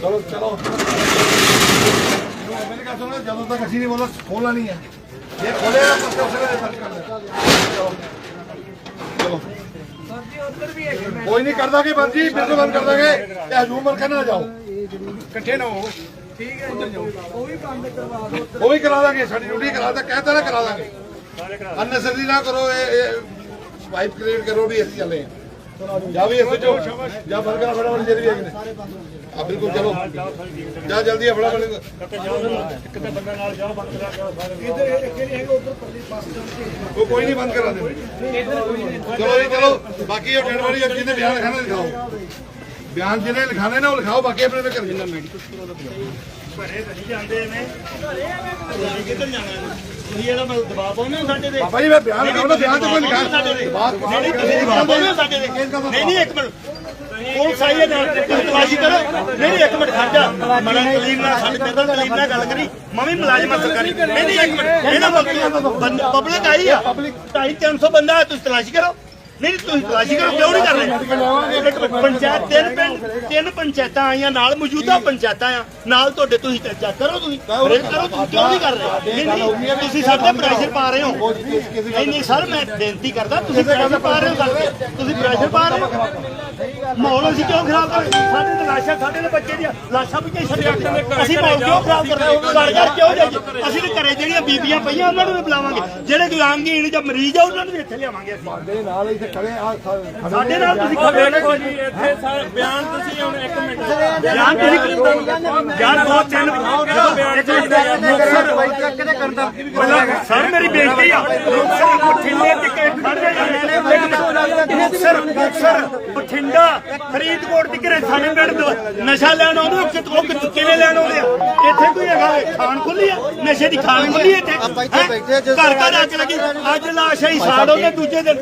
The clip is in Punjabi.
ਚਲੋ ਚਲੋ। ਮੇਰੇ ਕਹਾ ਸੁਣੋ ਜਦੋਂ ਤੱਕ ਅਸੀਂ ਨਹੀਂ ਬੋਲਾ ਖੋਲਣਾ ਨਹੀਂ ਹੈ। ਜੇ ਖੋਲੇਗਾ ਤਾਂ ਉਸੇ ਵੇਲੇ ਸਰਚ ਕਰ ਦੇ ਚਲੋ। ਚਲੋ ਕੋਈ ਨਹੀਂ ਕਰ ਦਾਂਗੇ ਬੰਦ ਜੀ ਬਿਲਕੁਲ ਬੰਦ ਕਰ ਦਾਂਗੇ। ਤੇ ਹਜੂਮ ਮਰ ਨਾ ਜਾਓ। ਇਕੱਠੇ ਨਾ ਹੋ ਠੀਕ ਹੈ ਉਹ ਵੀ ਬੰਦ ਕਰਵਾ ਦਿਓ। ਉਹ ਵੀ ਕਰਾ ਦਾਂਗੇ ਸਾਡੀ ਡਿਊਟੀ ਕਰਾ ਦਾਂ ਕਹਿਤਾ ਨਾ ਕਰਾ ਦਾਂਗੇ। ਅਨਨੈਸਰੀ ਨਾ ਕਰੋ ਇਹ ਇਹ ਸਵਾਈਪ ਕ੍ਰੀਏਟ ਕਰੋ ਵੀ ਅਸੀਂ ਚੱਲੇ ਹਾਂ। ਜਾ ਵੀ ਅਸੀਂ ਜੋ ਜਾ ਬੰਦ ਕਰਾ ਫਟਾਫਟ ਜਿਹੜੀ ਹੈਗੀ ਨੇ। ਆ ਬਿਲਕੁਲ ਚਲੋ। ਜਾ ਜਲਦੀ ਆ ਫਟਾਫਟ ਉਹ ਕੋਈ ਨਹੀਂ ਬੰਦ ਕਰਾ ਦੇ। ਚਲੋ ਜੀ ਚਲੋ। ਬਾਕੀ ਉਹ ਡੈਡ ਵਾਲੀ ਜਿਹਨੇ ਬਿਆਨ ਲਿਖਾਣਾ ਲਿਖਾਓ ਬਿਆਨ ਜਿਹਨੇ ਲਿਖਾਣੇ ਨੇ ਉਹ ਲਿਖਾਓ। ਬਾਕੀ ਆਪਣੇ ਕਰ ਜਿੰਨਾ ਘਰੇ ਤਾਂ ਨਹੀਂ ਜਾਂਦੇ ਐਵੇਂ। ਘਰੇ ਕਿੱਧਰ ਜਾਣਾ ਇਹਨੇ? ਤੁਸੀਂ ਇਹਦਾ ਮਤਲਬ ਦਬਾਅ ਪਾਉਂਦੇ ਹੋ ਸਾਡੇ ਤੇ? ਬਾਬਾ ਜੀ ਮੈਂ ਬਿਆਨ ਲਿਖਾਉਣਾ ਬਿਆਨ ਤੇ ਕੋਈ ਲਿਖਾ ਸਾਡੇ ਤੇ। ਬਾਤ ਨਹੀਂ ਨਹੀਂ ਤੁਸੀਂ ਦਬਾਅ ਪਾਉਂਦੇ ਹੋ ਸਾਡੇ ਤੇ। ਨਹੀਂ ਨਹੀਂ ਇੱਕ ਮਿੰਟ। ਪੁਲਿਸ ਆਈ ਹੈ ਨਾਲ ਤੇ ਤੁਸੀਂ ਤਲਾਸ਼ੀ ਕਰੋ। ਨਹੀਂ ਨਹੀਂ ਇੱਕ ਮਿੰਟ ਖੜ ਜਾ। ਮੜਾ ਕਲੀਨ ਨਾਲ ਸਾਡੇ ਤੇ ਕਲੀਨ ਨਾਲ ਗੱਲ ਕਰੀ। ਮੈਂ ਵੀ ਮੁਲਾਜ਼ਮ ਹਾਂ ਸਰਕਾਰੀ ਨਹੀਂ ਨਹੀਂ ਇੱਕ ਮਿੰਟ। ਇਹਨਾਂ ਪਬਲਿਕ ਆਈ ਆ। ਢਾਈ 300 ਬੰਦਾ ਹੈ, ਤੁਸੀਂ ਤਲਾਸ਼ੀ ਕਰੋ। ਨਹੀਂ, ਤੁਸੀਂ ਤਲਾਸ਼ੀ ਕਰੋ, ਕਿਉਂ ਨਹੀਂ ਕਰ ਰਹੇ? ਪੰਚਾਇਤ, ਤਿੰਨ ਪਿੰਡ, ਤਿੰਨ ਪੰਚਾਇਤਾਂ ਆਈਆਂ, ਨਾਲ ਮੌਜੂਦਾ ਪੰਚਾਇਤਾਂ ਆ। ਨਾਲ ਤੁਹਾਡੇ ਤੁਸੀਂ ਚਰਚਾ ਕਰੋ ਤੁਸੀਂ। ਬ੍ਰੇਕ ਕਰੋ ਤੁਸੀਂ ਕਿਉਂ ਨਹੀਂ ਕਰ ਰਹੇ? ਨਹੀਂ ਨਹੀਂ, ਤੁਸੀਂ ਸਾਡੇ ਪ੍ਰੈਸ਼ਰ ਪਾ ਰਹੇ ਹੋ। ਨਹੀਂ ਨਹੀਂ, ਸਰ, ਮੈਂ ਬੇਨਤੀ ਕਰਦਾ, ਤੁਸੀਂ ਪ੍ਰੈਸ਼ਰ ਪਾ ਰਹੇ ਹੋ ਸਾਡੇ ਤੁਸੀਂ ਪ੍ਰੈਸ਼ਰ ਪਾ ਰਹੇ ਹੋ। ਮਾਹੌਲ ਅਸੀਂ ਕਿਉਂ ਖਰਾਬ ਕਰ ਰਹੇ? ਸਾਡੇ ਤੇ ਲਾਸ਼ਾਂ ਸਾਡੇ ਦੇ ਬੱਚੇ ਦੀਆਂ ਲਾਸ਼ਾਂ ਪਿੱਛੇ ਛੱਡਿਆ? ਅਸੀਂ ਮਾਹੌਲ ਕਿਉਂ ਖਰਾਬ ਕਰ ਰਹੇ? ਹਾਂ ਘਰ ਘਰ ਕਿਉਂ ਜਾਈਏ? ਅਸੀਂ ਤੇ ਘਰੇ ਜਿਹੜੀਆਂ ਬੀਬੀਆਂ ਪਈਆਂ ਉਹਨਾਂ ਨੂੰ ਵੀ ਬੁਲਾਵਾਂਗੇ। ਜਿਹੜੇ ਅੰਗਹੀਣ ਜਾਂ ਮਰੀਜ਼ ਆ ਉਹਨਾਂ ਨੂੰ ਵੀ ਇੱਥੇ ਲਿਆਵਾਂਗੇ ਅਸੀਂ। ਦੇ ਨਾਲ ਇੱਥੇ ਖੜੇ ਆ ਸਾਡੇ ਨਾਲ ਤੁਸੀਂ ਖੜੇ ਦੇਖੋ ਜੀ ਇੱਥੇ ਸਾਰੇ ਬਿਆਨ ਤੁਸੀਂ ਹੁਣ ਇੱਕ ਮਿੰਟ। ਬਿਆਨ ਤੁਸੀਂ ਯਾਰ ਦੋ ਤਿੰਨ ਪਹਿਲਾਂ ਸਰ ਮੇਰੀ ਬੇਇੱਜ਼ਤੀ ਆ ਸਰ ਬਠਿੰਡੇ ਟਿੱਕੇ ਖੜੇ ਸਰ ਸਰ ਬਠਿੰਡਾ ਫਰੀਦਕੋਟ ਦੇ ਘਰੇ ਸਾਡੇ ਪਿੰਡ ਤੋਂ ਨਸ਼ਾ ਲੈਣ ਆਉਂਦੇ ਕਿ ਉਹ ਕਿ- ਕਿਵੇਂ ਲੈਣ ਆਉਂਦੇ ਆ? ਇੱਥੇ ਕੋਈ ਹੈਗਾ? ਖਾਣ ਖੁੱਲੀ ਆ? ਨਸ਼ੇ ਦੀ ਖਾਣ ਖੁੱਲੀ ਆ ਇੱਥੇ? ਹੈਂ? ਘਰ ਘਰ ਅੱਗ ਲੱਗੀ। ਅੱਜ ਲਾਸ਼ ਹੀ ਸਾੜ ਉਹਨੇ ਦੂਜੇ ਦਿਨ।